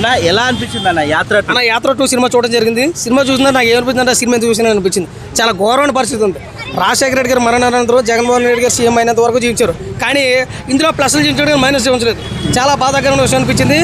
అన్న ఎలా అనిపించింది అన్న యాత్ర? అన్న యాత్ర టూ సినిమా చూడడం జరిగింది. సినిమా చూసినా నాకు ఏమనిపించింది అంటే సినిమా చూసిన అనిపించింది. చాలా ఘోరమైన పరిస్థితి ఉంది. రాజశేఖర రెడ్డి గారు మరణానంతరం జగన్మోహన్ రెడ్డి గారు సీఎం అయినంత వరకు జీవించారు. కానీ ఇందులో ప్లస్లు జీవించడం మైనస్ జీవించలేదు చాలా బాధాకరమైన విషయం అనిపించింది.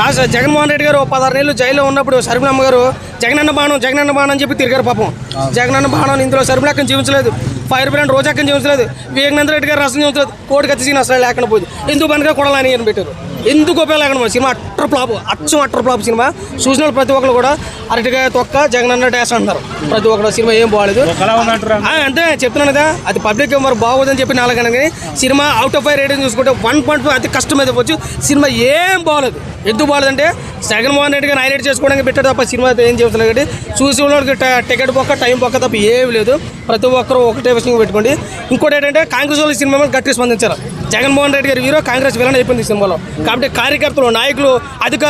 రాజ జగన్మోహన్ రెడ్డి గారు పదహారు నెలలు జైల్లో ఉన్నప్పుడు శర్మిలమ్మ గారు జగనన్న బాణం జగనన్న బాణం అని చెప్పి తిరిగారు పాపం. జగనన్న బాణం ఇందులో శర్మిలక్కని జీవించలేదు. ఫైర్ బ్రాండ్ రోజాక్కని జీవించలేదు. వివేకానంద రెడ్డి గారు రసం జీవించలేదు. కోడి కత్తి సీన్ అసలు లేకుండా పోయింది. ఎందుకు పనిగా కొడాలని అని పెట్టారు. ఎందుకు ఉపయోగం లేకుండా సినిమా అట్టర్ ఫ్లాప్ అచ్చం అట్టర్ ఫ్లాప్ సినిమా. చూసిన వాళ్ళు ప్రతి ఒక్కరు కూడా అరటిగా తొక్క జగనన్న డాష్ అంటారు. ప్రతి ఒక్కరు సినిమా ఏం బాగాలేదు. అంతే చెప్తున్నాను కదా అది పబ్లిక్ మరి బాగోదని చెప్పి నాలుగు కానీ cinema out of five rating చూసుకుంటే వన్ పాయింట్ ఫైవ్ అతి కష్టం మీద వచ్చు సినిమా ఏం బాగోలేదు. ఎందుకు బాగలేదంటే జగన్మోహన్ రెడ్డి గారిని హైలైట్ చేసుకోవడానికి పెట్టాడు తప్ప సినిమా ఏం చెబుతున్నాడు కాబట్టి చూసి వాళ్ళకి టికెట్ బొక్క టైం బొక్క తప్ప ఏం లేదు. ప్రతి ఒక్కరు ఒకటే విషయం పెట్టుకోండి. ఇంకోటి ఏంటంటే కాంగ్రెస్ వాళ్ళు సినిమా గట్టిగా స్పందించారు. జగన్మోహన్ రెడ్డి గారి హీరో కాంగ్రెస్ విలన్ అయిపోయింది ఈ సినిమాలో. కాబట్టి కార్యకర్తలు నాయకులు అధిక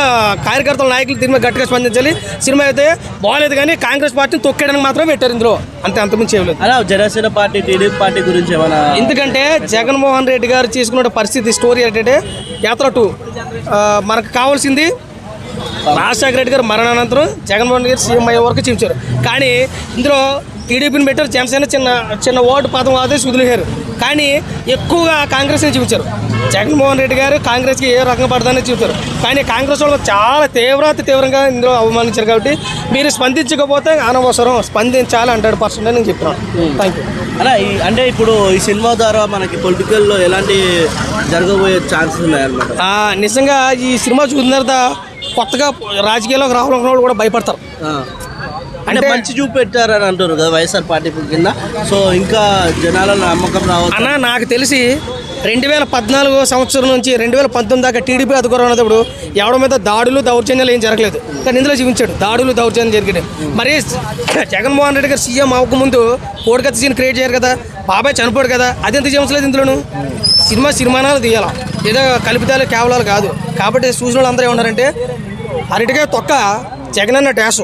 కార్యకర్తల నాయకులు దీని మీద గట్టిగా స్పందించాలి. సినిమా అయితే బాగలేదు కానీ కాంగ్రెస్ పార్టీని తొక్కేయడానికి మాత్రం పెట్టారు ఇందులో. అంతే అంతకుమించి చేయలేదు అలా జనసేన పార్టీ టీడీపీ పార్టీ గురించి ఏమైనా ఎందుకంటే జగన్మోహన్ రెడ్డి గారు చేసుకున్న పరిస్థితి స్టోరీ ఏంటంటే యాత్ర టూ. మనకు కావాల్సింది రాజశేఖర రెడ్డి గారు మరణానంతరం జగన్మోహన్ రెడ్డి గారు సీఎం అయ్యే వరకు చూపించారు. కానీ ఇందులో టీడీపీని పెట్టారు. జనసేన చిన్న చిన్న ఓటు పదం ఆదేశం వదిలేశారు. కానీ ఎక్కువగా కాంగ్రెస్ని చూపించారు. జగన్మోహన్ రెడ్డి గారు కాంగ్రెస్కి ఏ రకంగా పడదని చూపించారు. కానీ కాంగ్రెస్ వాళ్ళు చాలా తీవ్రత తీవ్రంగా ఇందులో అవమానించారు కాబట్టి మీరు స్పందించకపోతే అనవసరం. స్పందించాలి హండ్రెడ్ పర్సెంట్ అని నేను చెప్తున్నాను. థ్యాంక్ యూ అలా అంటే ఇప్పుడు ఈ సినిమా ద్వారా మనకి పొలిటికల్లో ఎలాంటి జరగబోయే ఛాన్సెస్ ఉన్నాయన్నమాట? నిజంగా ఈ సినిమా చూసిన తర్వాత కొత్తగా రాజకీయాల్లోకి రావాలనుకున్న వాళ్ళు కూడా భయపడతారు. అంటే మంచి చూపెట్టారని అంటారు కదా వైఎస్ఆర్ పార్టీ కింద. సో ఇంకా జనాల నమ్మకం రావచ్చు? అన్న నాకు తెలిసి రెండు వేల పద్నాలుగు సంవత్సరం నుంచి రెండు వేల పంతొమ్మిది దాకా టీడీపీ అధికారం ఉన్నప్పుడు ఎవరి మీద దాడులు దౌర్జన్యాలు ఏం జరగలేదు. కానీ ఇందులో చూపించాడు దాడులు దౌర్జన్యం జరిగినాయి. మరి జగన్మోహన్ రెడ్డి గారు సీఎం అవ్వకముందు కోడికత్తి సీన్ క్రియేట్ చేయరు కదా. బాబాయ్ చనిపోడు కదా. అది ఎంత చేయించలేదు ఇందులోను? సినిమా సినిమానాలు తీయాల? ఏదో కల్పితాలు కేవలాలు కాదు. కాబట్టి చూసిన వాళ్ళు అందరూ ఏమన్నారంటే అరటిగా తొక్క జగనన్న డాష్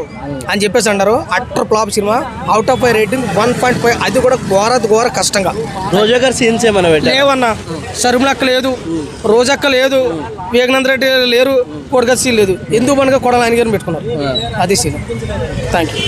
అని చెప్పేసి అన్నారు utter flop cinema. Out of five rating one point five అది కూడా ఘోర ఘోర కష్టంగా. రోజా గారు సీన్స్ ఏమైనా పెట్టారు? లేవన్నా. సరుములక్క లేదు. రోజక్క లేదు. వివేకానంద రెడ్డి లేరు. కొడగచ్చి లేదు. ఎందుకు మనగా కొడాలి ఆయన గారిని పెట్టుకున్నారు. అది సీన్. Thank you